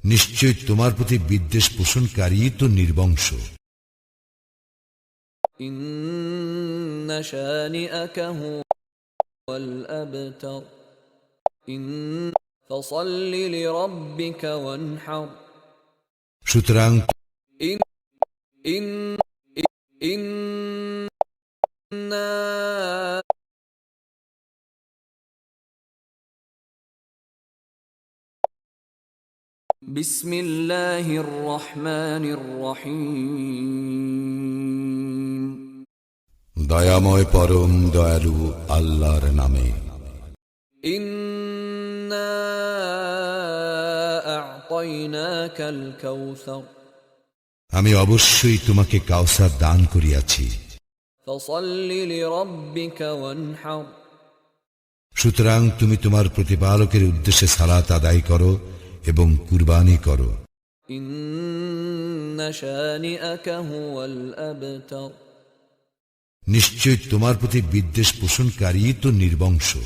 নিশ্চয় তোমার প্রতি বিদ্বেষ পোষণকারী তো নির্বংশ সুতরাং ইন ইন ইন্না বিসমিল্লাহির রহমানির রহিম। দয়াময় পরম দয়ালু আল্লাহর নামে। আমি অবশ্যই তোমাকে কাউসার দান করিয়াছি। সুতরাং তুমি তোমার প্রতিপালকের উদ্দেশ্যে সালাত আদায় করো। এবং কুরবানি করো। নিশ্চয় তোমার প্রতি বিদ্বেষ পোষণকারী তো নির্বংশ।